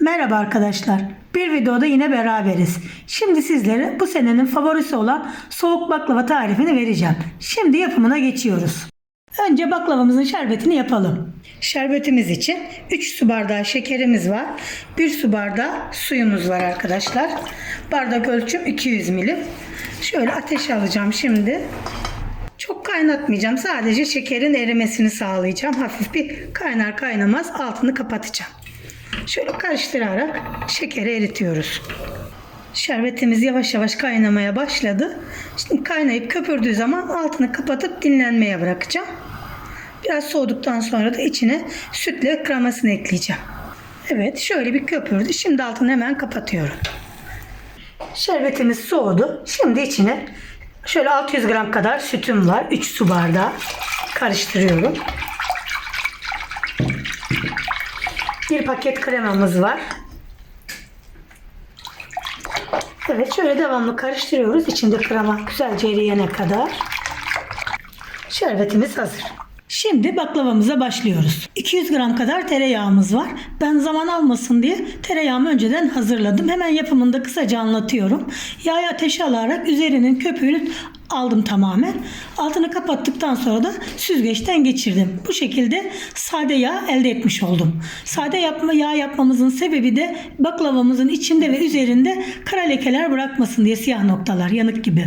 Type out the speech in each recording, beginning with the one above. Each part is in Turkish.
Merhaba arkadaşlar. Bir videoda yine beraberiz. Şimdi sizlere bu senenin favorisi olan soğuk baklava tarifini vereceğim. Şimdi yapımına geçiyoruz. Önce baklavamızın şerbetini yapalım. Şerbetimiz için 3 su bardağı şekerimiz var. 1 su bardağı suyumuz var arkadaşlar. Bardak ölçüm 200 milim. Şöyle ateşe alacağım şimdi. Çok kaynatmayacağım. Sadece şekerin erimesini sağlayacağım. Hafif bir kaynar kaynamaz altını kapatacağım. Şöyle karıştırarak şekeri eritiyoruz. Şerbetimiz yavaş yavaş kaynamaya başladı. Şimdi kaynayıp köpürdüğü zaman altını kapatıp dinlenmeye bırakacağım. Biraz soğuduktan sonra da içine sütle kremasını ekleyeceğim. Evet şöyle bir köpürdü. Şimdi altını hemen kapatıyorum. Şerbetimiz soğudu. Şimdi içine şöyle 600 gram kadar sütüm var. 3 su bardağı karıştırıyorum. Bir paket kremamız var. Evet şöyle devamlı karıştırıyoruz. İçinde krema güzelce eriyene kadar. Şerbetimiz hazır. Şimdi baklavamıza başlıyoruz. 200 gram kadar tereyağımız var. Ben zaman almasın diye tereyağımı önceden hazırladım. Hemen yapımını da kısaca anlatıyorum. Yağı ateşe alarak üzerinin köpüğünü aldım tamamen. Altını kapattıktan sonra da süzgeçten geçirdim. Bu şekilde sade yağ elde etmiş oldum. Sade yapma yağ yapmamızın sebebi de baklavamızın içinde ve üzerinde kara lekeler bırakmasın diye siyah noktalar yanık gibi.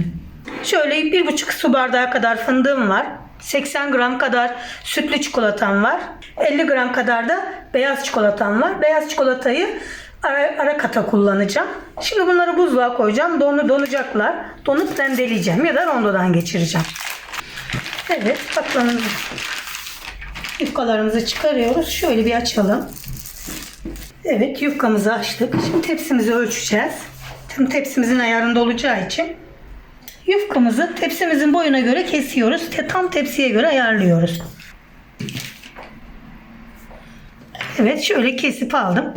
Şöyle bir buçuk su bardağı kadar fındığım var. 80 gram kadar sütlü çikolatam var. 50 gram kadar da beyaz çikolatam var. Beyaz çikolatayı ara, ara kata kullanacağım. Şimdi bunları buzluğa koyacağım. Donu donacaklar. Donup rendeleyeceğim ya da rondodan geçireceğim. Evet baklavamızı yufkalarımızı çıkarıyoruz. Şöyle bir açalım. Evet yufkamızı açtık. Şimdi tepsimizi ölçeceğiz. Tüm tepsimizin ayarında olacağı için Yufkamızı tepsimizin boyuna göre kesiyoruz. Tam tepsiye göre ayarlıyoruz. Evet şöyle kesip aldım.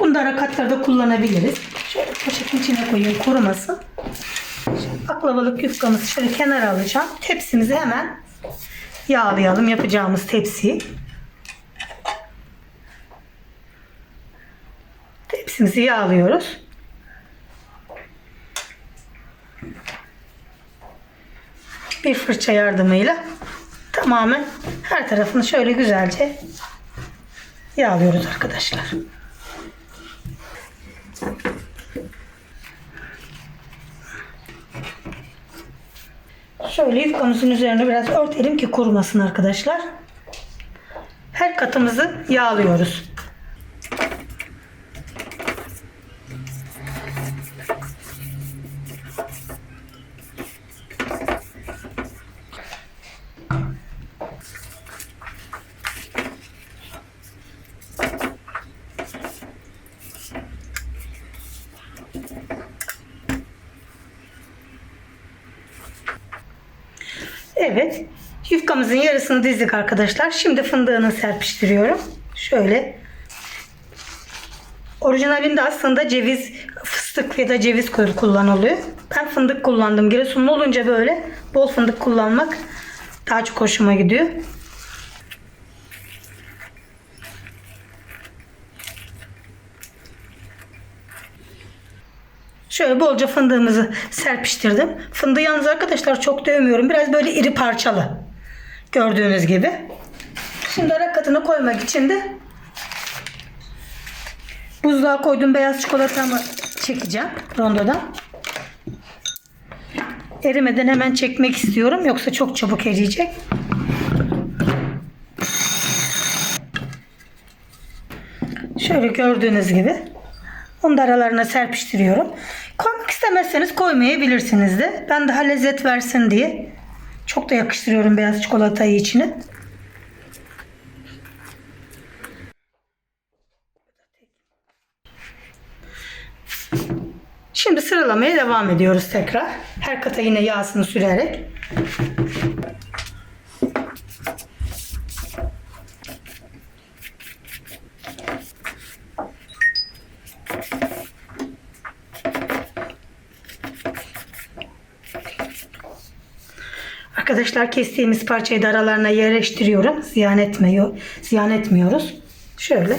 Ara katlarda kullanabiliriz. Şöyle poşetin içine koyayım kurumasın. Şimdi baklavalık yufkamızı şöyle kenara alacağım. Tepsimizi hemen yağlayalım yapacağımız tepsiyi. Tepsimizi yağlıyoruz. bir fırça yardımıyla tamamen her tarafını şöyle güzelce yağlıyoruz arkadaşlar. Şöyle yufkamızın üzerine biraz örtelim ki kurumasın arkadaşlar. Her katımızı yağlıyoruz. Evet. Yufkamızın yarısını dizdik arkadaşlar. Şimdi fındığını serpiştiriyorum. Şöyle. Orijinalinde aslında ceviz, fıstık ya da ceviz kullanılıyor. Ben fındık kullandım. Giresunlu olunca böyle bol fındık kullanmak daha çok hoşuma gidiyor. Şöyle bolca fındığımızı serpiştirdim. Fındığı yalnız arkadaşlar çok dövmüyorum. Biraz böyle iri parçalı. Gördüğünüz gibi. Şimdi ara katını koymak için de buzluğa koyduğum beyaz çikolatamı çekeceğim rondodan. Erimeden hemen çekmek istiyorum. Yoksa çok çabuk eriyecek. Şöyle gördüğünüz gibi. Onu da aralarına serpiştiriyorum. Koymak istemezseniz koymayabilirsiniz de. Ben daha lezzet versin diye. Çok da yakıştırıyorum beyaz çikolatayı içine. Şimdi sıralamaya devam ediyoruz tekrar. Her kata yine yağsını sürerek. Arkadaşlar kestiğimiz parçayı da aralarına yerleştiriyorum. Ziyan etmiyor, ziyan etmiyoruz. Şöyle.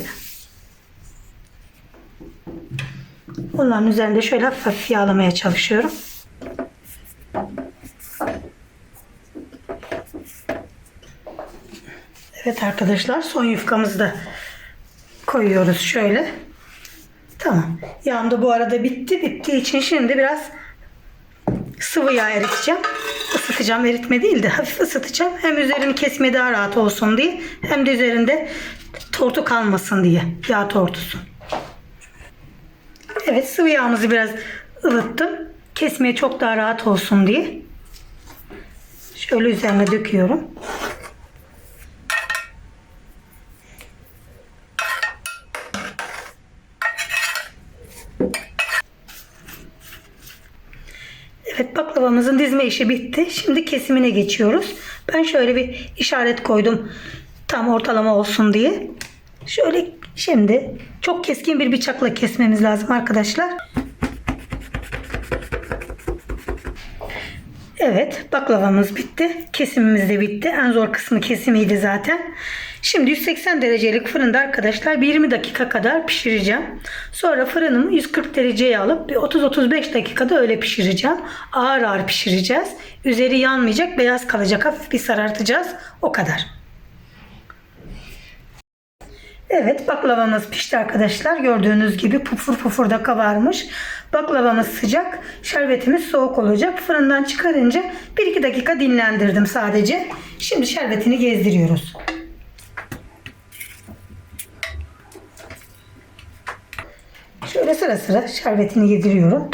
Bunların üzerinde şöyle hafif hafif yağlamaya çalışıyorum. Evet arkadaşlar son yufkamızı da koyuyoruz şöyle. Tamam. Yağım da bu arada bitti. Bittiği için şimdi biraz sıvı yağ eriteceğim. Isıtacağım. Eritme değil de hafif ısıtacağım. Hem üzerini kesmeye daha rahat olsun diye. Hem de üzerinde tortu kalmasın diye. Yağ tortusu. Evet sıvı yağımızı biraz ılıttım. Kesmeye çok daha rahat olsun diye. Şöyle üzerine döküyorum. Evet baklavamızın dizme işi bitti. Şimdi kesimine geçiyoruz. Ben şöyle bir işaret koydum. Tam ortalama olsun diye. Şöyle şimdi çok keskin bir bıçakla kesmemiz lazım arkadaşlar. Evet baklavamız bitti. Kesimimiz de bitti. En zor kısmı kesimiydi zaten. Şimdi 180 derecelik fırında arkadaşlar bir 20 dakika kadar pişireceğim. Sonra fırınımı 140 dereceye alıp bir 30-35 dakikada öyle pişireceğim. Ağır ağır pişireceğiz. Üzeri yanmayacak, beyaz kalacak. Hafif bir sarartacağız. O kadar. Evet baklavamız pişti arkadaşlar. Gördüğünüz gibi pufur pufur da kabarmış. Baklavamız sıcak. Şerbetimiz soğuk olacak. Fırından çıkarınca 1-2 dakika dinlendirdim sadece. Şimdi şerbetini gezdiriyoruz. Şöyle sıra sıra şerbetini yediriyorum.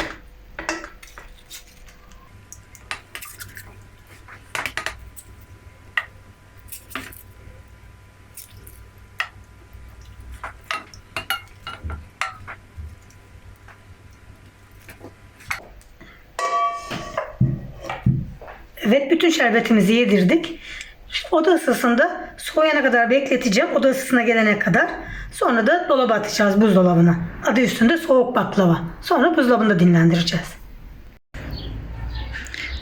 Evet bütün şerbetimizi yedirdik. Oda ısısında soğuyana kadar bekleteceğim. Oda ısısına gelene kadar. Sonra da dolaba atacağız buzdolabına. Adı üstünde soğuk baklava. Sonra buzdolabında dinlendireceğiz.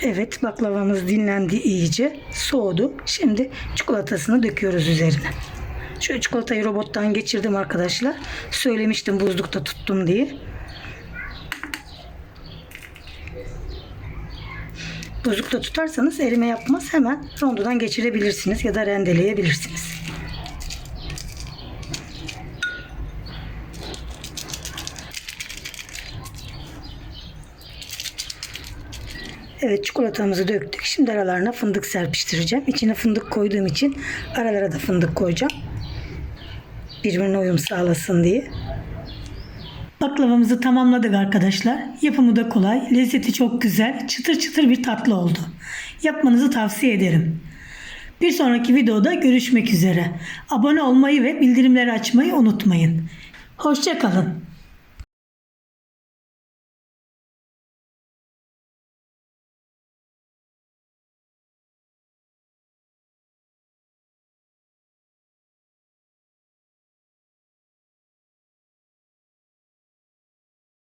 Evet baklavamız dinlendi iyice. Soğudu. Şimdi çikolatasını döküyoruz üzerine. Şu çikolatayı robottan geçirdim arkadaşlar. Söylemiştim buzlukta tuttum diye. Buzlukta tutarsanız erime yapmaz. Hemen rondodan geçirebilirsiniz ya da rendeleyebilirsiniz. Evet çikolatamızı döktük. Şimdi aralarına fındık serpiştireceğim. İçine fındık koyduğum için aralara da fındık koyacağım. Birbirine uyum sağlasın diye. Baklavamızı tamamladık arkadaşlar. Yapımı da kolay, lezzeti çok güzel, çıtır çıtır bir tatlı oldu. Yapmanızı tavsiye ederim. Bir sonraki videoda görüşmek üzere. Abone olmayı ve bildirimleri açmayı unutmayın. Hoşçakalın.